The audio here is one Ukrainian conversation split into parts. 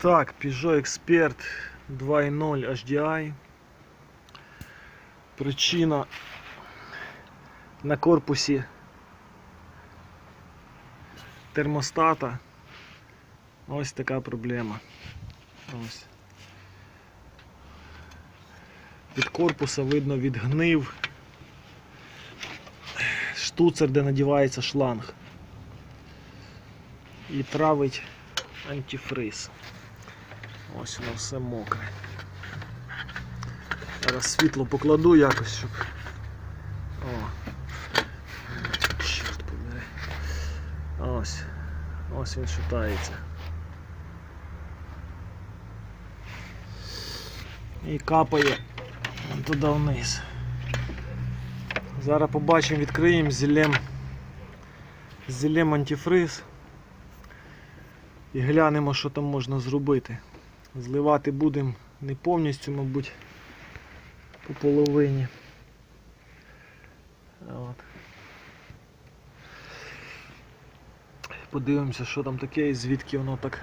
Так, Peugeot Expert 2.0 HDI. Причина на корпусі термостата. Ось така проблема. Ось. Від корпуса видно відгнив штуцер, де надівається шланг. І травить антифриз. Ось воно все мокре. Зараз світло покладу якось, щоб. О. Чорт побери. Ось. Ось він шатається. І капає туди вниз. Зараз побачимо, відкриємо зілем. Зілем антифриз. І глянемо, що там можна зробити. Зливати будемо не повністю, мабуть, по половині. От. Подивимося, що там таке і звідки воно так.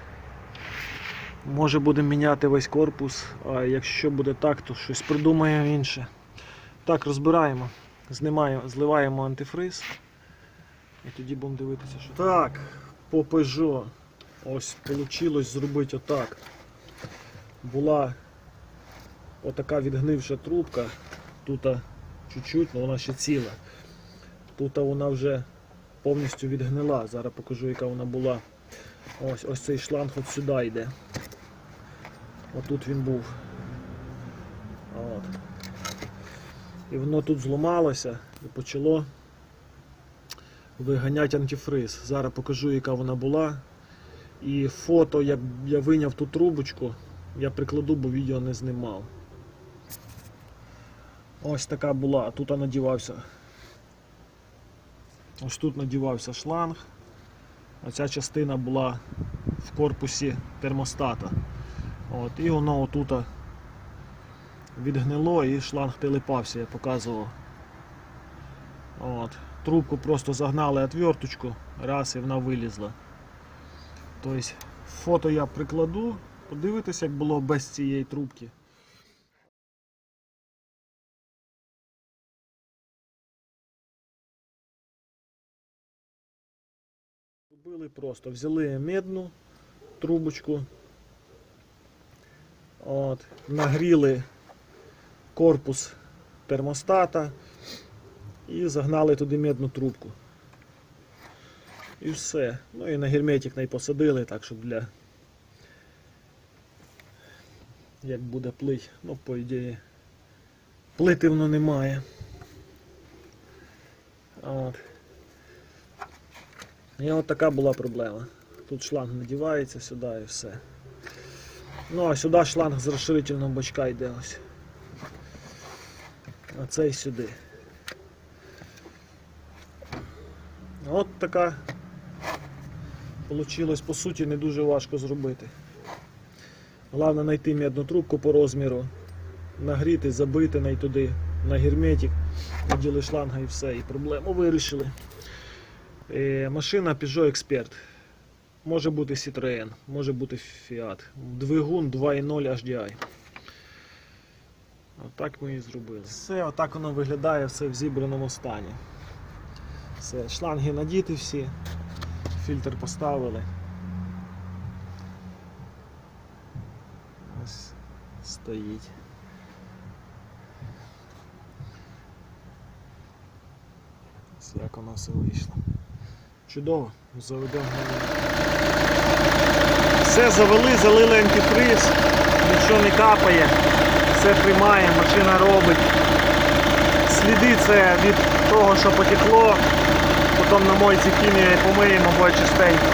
Може будемо міняти весь корпус, а якщо буде так, то щось придумаємо інше. Так, розбираємо, знімаємо, зливаємо антифриз. І тоді будемо дивитися, що. Так, по Peugeot. Ось вийшло зробити отак. Була отака відгнивша трубка. Тут чуть-чуть, але вона ще ціла. Тут вона вже повністю відгнила. Зараз покажу, яка вона була. Ось ось цей шланг от сюди йде. Отут він був. От. І воно тут зламалося і почало виганяти антифриз. Зараз покажу, яка вона була. І фото, як я виняв ту трубочку, я прикладу, бо відео не знімав. Ось така була, тут надівався. Ось тут надівався шланг. Оця частина була в корпусі термостата. От, і воно отут відгнило і шланг телепався, я показував. От. Трубку просто загнали отверточку, раз і вона вилізла. Тобто фото я прикладу, подивитися, як було без цієї трубки. Робили просто, взяли медну трубочку, от, нагріли корпус термостата і загнали туди медну трубку. І все. Ну і на герметик не посадили, так щоб для як буде плить, ну по ідеї плити воно немає. От. І от така була проблема. Тут шланг надівається сюди і все. Ну а сюди шланг з розширительного бачка йде ось. А цей сюди. От така Получилось по суті не дуже важко зробити. Головне знайти медну трубку по розміру, нагріти, забити най туди на герметик, наділи шланга і все, і проблему вирішили. Е, машина Peugeot Expert. Може бути Citroën, може бути Fiat. Двигун 2.0 HDI. Отак ми і зробили. Все, отак воно виглядає все в зібраному стані. Все, шланги надіти всі фільтр поставили. Ось стоїть. Як воно все вийшло. Чудово, заведемо. Все завели, залили антифриз, нічого не капає, все тримає, машина робить. Сліди це від того, що потекло, потім на мойці хімія помиємо, буде чистенько.